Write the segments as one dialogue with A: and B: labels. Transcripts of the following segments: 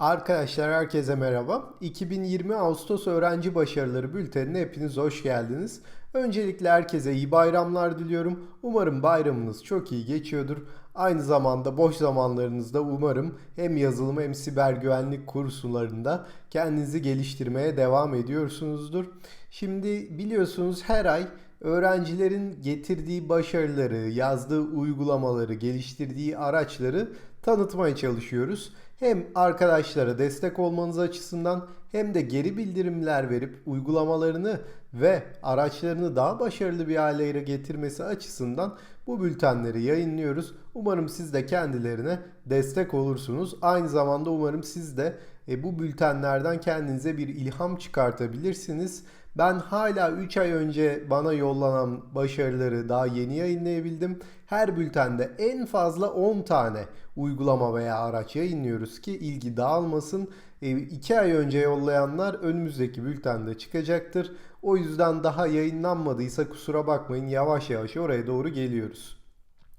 A: Arkadaşlar herkese merhaba. 2020 Ağustos Öğrenci Başarıları Bülteni'ne hepiniz hoş geldiniz. Öncelikle herkese iyi bayramlar diliyorum. Umarım bayramınız çok iyi geçiyordur. Aynı zamanda boş zamanlarınızda umarım hem yazılım hem siber güvenlik kurslarında kendinizi geliştirmeye devam ediyorsunuzdur. Şimdi biliyorsunuz her ay öğrencilerin getirdiği başarıları, yazdığı uygulamaları, geliştirdiği araçları tanıtmaya çalışıyoruz. Hem arkadaşlara destek olmanız açısından hem de geri bildirimler verip uygulamalarını ve araçlarını daha başarılı bir hale getirmesi açısından bu bültenleri yayınlıyoruz. Umarım siz de kendilerine destek olursunuz. Aynı zamanda umarım siz de e, bu bültenlerden kendinize bir ilham çıkartabilirsiniz. Ben hala 3 ay önce bana yollanan başarıları daha yeni yayınlayabildim. Her bültende en fazla 10 tane uygulama veya araç yayınlıyoruz ki ilgi dağılmasın. 2 ay önce yollayanlar önümüzdeki bültende çıkacaktır. O yüzden daha yayınlanmadıysa kusura bakmayın yavaş yavaş oraya doğru geliyoruz.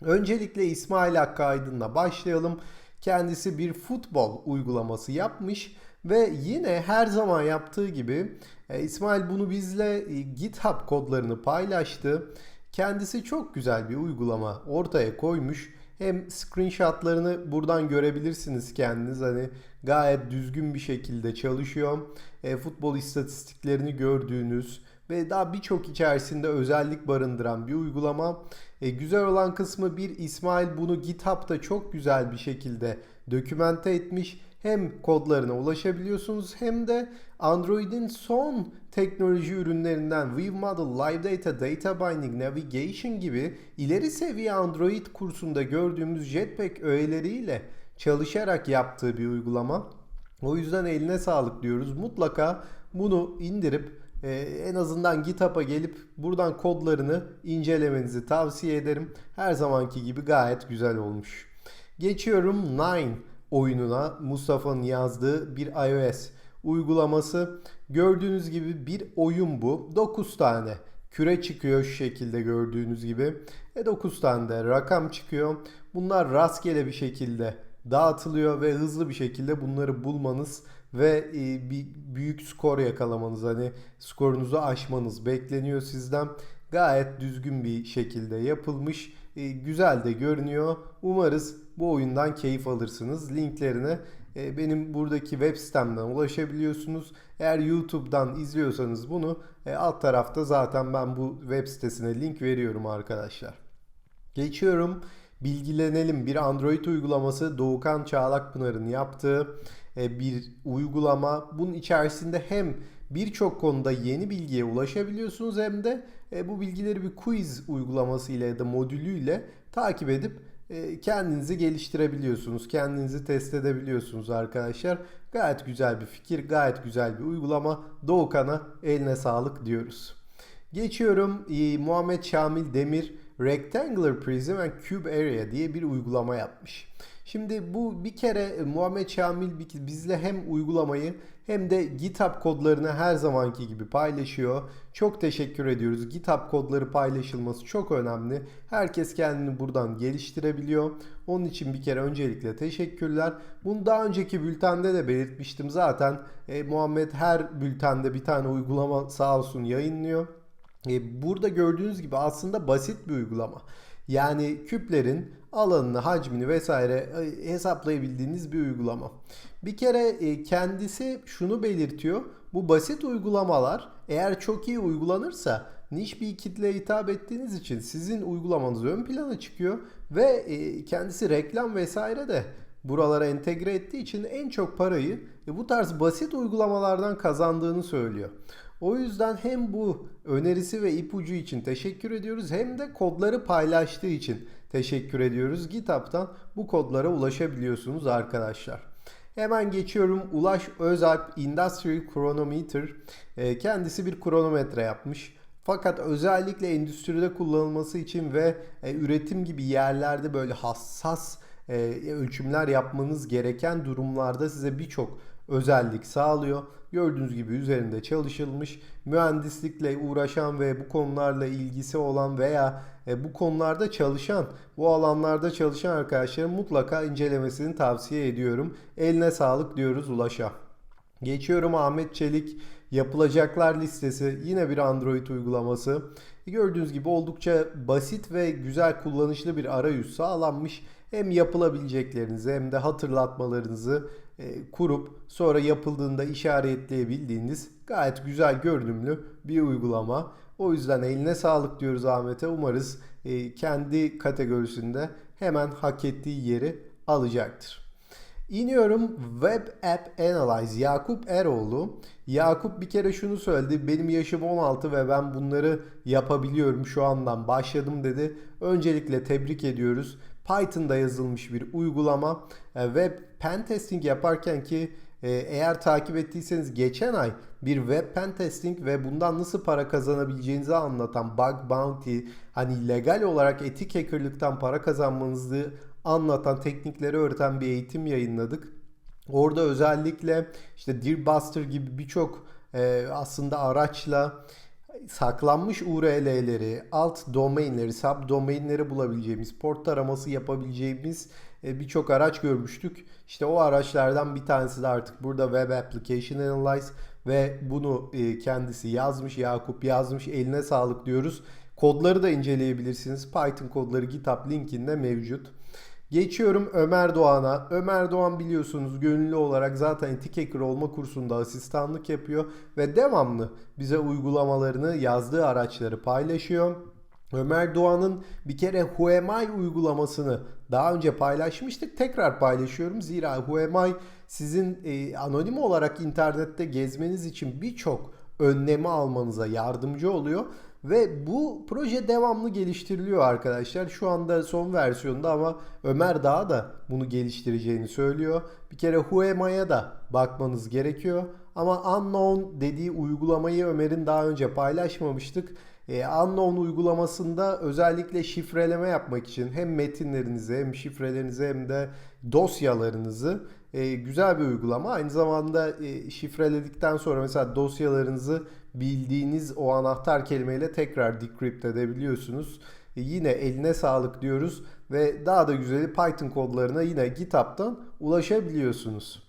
A: Öncelikle İsmail Hakkı Aydın'la başlayalım. Kendisi bir futbol uygulaması yapmış ve yine her zaman yaptığı gibi e, İsmail bunu bizle e, GitHub kodlarını paylaştı. Kendisi çok güzel bir uygulama ortaya koymuş. Hem screenshotlarını buradan görebilirsiniz kendiniz. Hani gayet düzgün bir şekilde çalışıyor. E, futbol istatistiklerini gördüğünüz ve daha birçok içerisinde özellik barındıran bir uygulama. E, güzel olan kısmı bir İsmail bunu GitHub'da çok güzel bir şekilde dokümente etmiş hem kodlarına ulaşabiliyorsunuz hem de Android'in son teknoloji ürünlerinden View Model, Live Data, Data Binding, Navigation gibi ileri seviye Android kursunda gördüğümüz Jetpack öğeleriyle çalışarak yaptığı bir uygulama. O yüzden eline sağlık diyoruz. Mutlaka bunu indirip e, en azından GitHub'a gelip buradan kodlarını incelemenizi tavsiye ederim. Her zamanki gibi gayet güzel olmuş. Geçiyorum Nine oyununa Mustafa'nın yazdığı bir iOS uygulaması. Gördüğünüz gibi bir oyun bu. 9 tane küre çıkıyor şu şekilde gördüğünüz gibi. E 9 tane de rakam çıkıyor. Bunlar rastgele bir şekilde dağıtılıyor ve hızlı bir şekilde bunları bulmanız ve e, bir büyük skor yakalamanız hani skorunuzu aşmanız bekleniyor sizden. Gayet düzgün bir şekilde yapılmış. E, güzel de görünüyor. Umarız bu oyundan keyif alırsınız. Linklerine e, benim buradaki web sitemden ulaşabiliyorsunuz. Eğer YouTube'dan izliyorsanız bunu e, alt tarafta zaten ben bu web sitesine link veriyorum arkadaşlar. Geçiyorum. Bilgilenelim bir Android uygulaması Doğukan Çağlakpınar'ın yaptığı e, bir uygulama. Bunun içerisinde hem birçok konuda yeni bilgiye ulaşabiliyorsunuz hem de bu bilgileri bir quiz uygulaması ile ya da modülüyle takip edip kendinizi geliştirebiliyorsunuz. Kendinizi test edebiliyorsunuz arkadaşlar. Gayet güzel bir fikir, gayet güzel bir uygulama. Doğukan'a eline sağlık diyoruz. Geçiyorum e, Muhammed Şamil Demir Rectangular Prism and Cube Area diye bir uygulama yapmış. Şimdi bu bir kere e, Muhammed Şamil bizle hem uygulamayı hem de GitHub kodlarını her zamanki gibi paylaşıyor. Çok teşekkür ediyoruz. GitHub kodları paylaşılması çok önemli. Herkes kendini buradan geliştirebiliyor. Onun için bir kere öncelikle teşekkürler. Bunu daha önceki bültende de belirtmiştim zaten. E, Muhammed her bültende bir tane uygulama sağ olsun yayınlıyor. E, burada gördüğünüz gibi aslında basit bir uygulama. Yani küplerin alanını, hacmini vesaire e, hesaplayabildiğiniz bir uygulama. Bir kere e, kendisi şunu belirtiyor. Bu basit uygulamalar eğer çok iyi uygulanırsa niş bir kitleye hitap ettiğiniz için sizin uygulamanız ön plana çıkıyor ve kendisi reklam vesaire de buralara entegre ettiği için en çok parayı bu tarz basit uygulamalardan kazandığını söylüyor. O yüzden hem bu önerisi ve ipucu için teşekkür ediyoruz hem de kodları paylaştığı için teşekkür ediyoruz. GitHub'tan bu kodlara ulaşabiliyorsunuz arkadaşlar. Hemen geçiyorum. Ulaş Özalp Industrial Chronometer. Ee, kendisi bir kronometre yapmış. Fakat özellikle endüstride kullanılması için ve e, üretim gibi yerlerde böyle hassas e, ölçümler yapmanız gereken durumlarda size birçok özellik sağlıyor. Gördüğünüz gibi üzerinde çalışılmış mühendislikle uğraşan ve bu konularla ilgisi olan veya e, bu konularda çalışan, bu alanlarda çalışan arkadaşların mutlaka incelemesini tavsiye ediyorum. Eline sağlık diyoruz Ulaş'a. Geçiyorum Ahmet Çelik yapılacaklar listesi yine bir Android uygulaması. Gördüğünüz gibi oldukça basit ve güzel kullanışlı bir arayüz sağlanmış. Hem yapılabileceklerinizi hem de hatırlatmalarınızı e, kurup sonra yapıldığında işaretleyebildiğiniz gayet güzel görünümlü bir uygulama. O yüzden eline sağlık diyoruz Ahmet'e. Umarız e, kendi kategorisinde hemen hak ettiği yeri alacaktır. İniyorum Web App Analyze Yakup Eroğlu. Yakup bir kere şunu söyledi. Benim yaşım 16 ve ben bunları yapabiliyorum şu andan başladım dedi. Öncelikle tebrik ediyoruz. Python'da yazılmış bir uygulama. E, web pen testing yaparken ki e, eğer takip ettiyseniz geçen ay bir web pen testing ve bundan nasıl para kazanabileceğinizi anlatan bug bounty hani legal olarak etik hackerlıktan para kazanmanızı anlatan teknikleri öğreten bir eğitim yayınladık. Orada özellikle işte Deerbuster gibi birçok e, aslında araçla saklanmış URL'leri, alt domainleri, subdomainleri bulabileceğimiz, port taraması yapabileceğimiz e, birçok araç görmüştük. İşte o araçlardan bir tanesi de artık burada Web Application Analyze ve bunu e, kendisi yazmış, Yakup yazmış. Eline sağlık diyoruz. Kodları da inceleyebilirsiniz. Python kodları GitHub linkinde mevcut. Geçiyorum Ömer Doğan'a. Ömer Doğan biliyorsunuz gönüllü olarak zaten etik hacker olma kursunda asistanlık yapıyor ve devamlı bize uygulamalarını yazdığı araçları paylaşıyor. Ömer Doğan'ın bir kere Whoami uygulamasını daha önce paylaşmıştık. Tekrar paylaşıyorum. Zira Whoami sizin e, anonim olarak internette gezmeniz için birçok önlemi almanıza yardımcı oluyor. Ve bu proje devamlı geliştiriliyor arkadaşlar. Şu anda son versiyonda ama Ömer daha da bunu geliştireceğini söylüyor. Bir kere Whoama'ya da bakmanız gerekiyor. Ama Unknown dediği uygulamayı Ömer'in daha önce paylaşmamıştık. Ee, Unknown uygulamasında özellikle şifreleme yapmak için hem metinlerinizi hem şifrelerinizi hem de dosyalarınızı e, güzel bir uygulama. Aynı zamanda e, şifreledikten sonra mesela dosyalarınızı bildiğiniz o anahtar kelimeyle tekrar decrypt edebiliyorsunuz. E, yine eline sağlık diyoruz ve daha da güzeli Python kodlarına yine GitHub'tan ulaşabiliyorsunuz.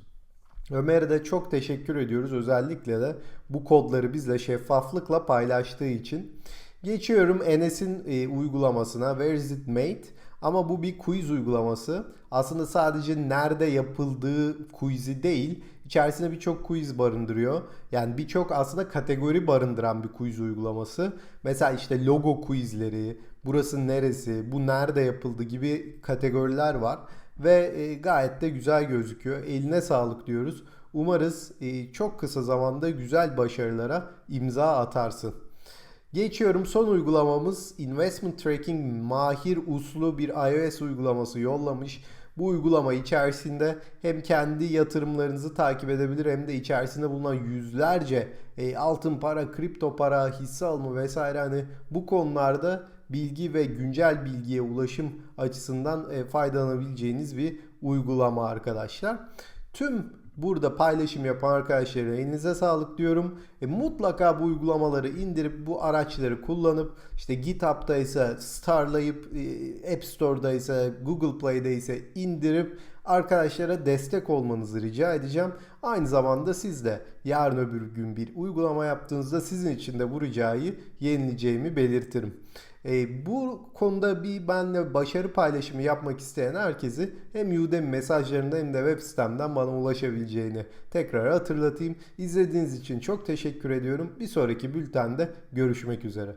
A: Ömer'e de çok teşekkür ediyoruz. Özellikle de bu kodları bizle şeffaflıkla paylaştığı için. Geçiyorum Enes'in e, uygulamasına. Where is it made? Ama bu bir quiz uygulaması. Aslında sadece nerede yapıldığı quiz'i değil, içerisinde birçok quiz barındırıyor. Yani birçok aslında kategori barındıran bir quiz uygulaması. Mesela işte logo quizleri, burası neresi, bu nerede yapıldı gibi kategoriler var. Ve e, gayet de güzel gözüküyor. Eline sağlık diyoruz. Umarız e, çok kısa zamanda güzel başarılara imza atarsın. Geçiyorum son uygulamamız Investment Tracking Mahir Uslu bir iOS uygulaması yollamış. Bu uygulama içerisinde hem kendi yatırımlarınızı takip edebilir hem de içerisinde bulunan yüzlerce e, altın para, kripto para, hisse alımı vesaire hani bu konularda bilgi ve güncel bilgiye ulaşım açısından e, faydalanabileceğiniz bir uygulama arkadaşlar. Tüm burada paylaşım yapan arkadaşlara elinize sağlık diyorum. E, mutlaka bu uygulamaları indirip bu araçları kullanıp işte GitHub'da ise starlayıp e, App Store'da ise Google Play'de ise indirip arkadaşlara destek olmanızı rica edeceğim. Aynı zamanda siz de yarın öbür gün bir uygulama yaptığınızda sizin için de bu ricayı yenileceğimi belirtirim. E, bu konuda bir benle başarı paylaşımı yapmak isteyen herkesi hem Udemy mesajlarında hem de web sitemden bana ulaşabileceğini tekrar hatırlatayım. İzlediğiniz için çok teşekkür ediyorum. Bir sonraki bültende görüşmek üzere.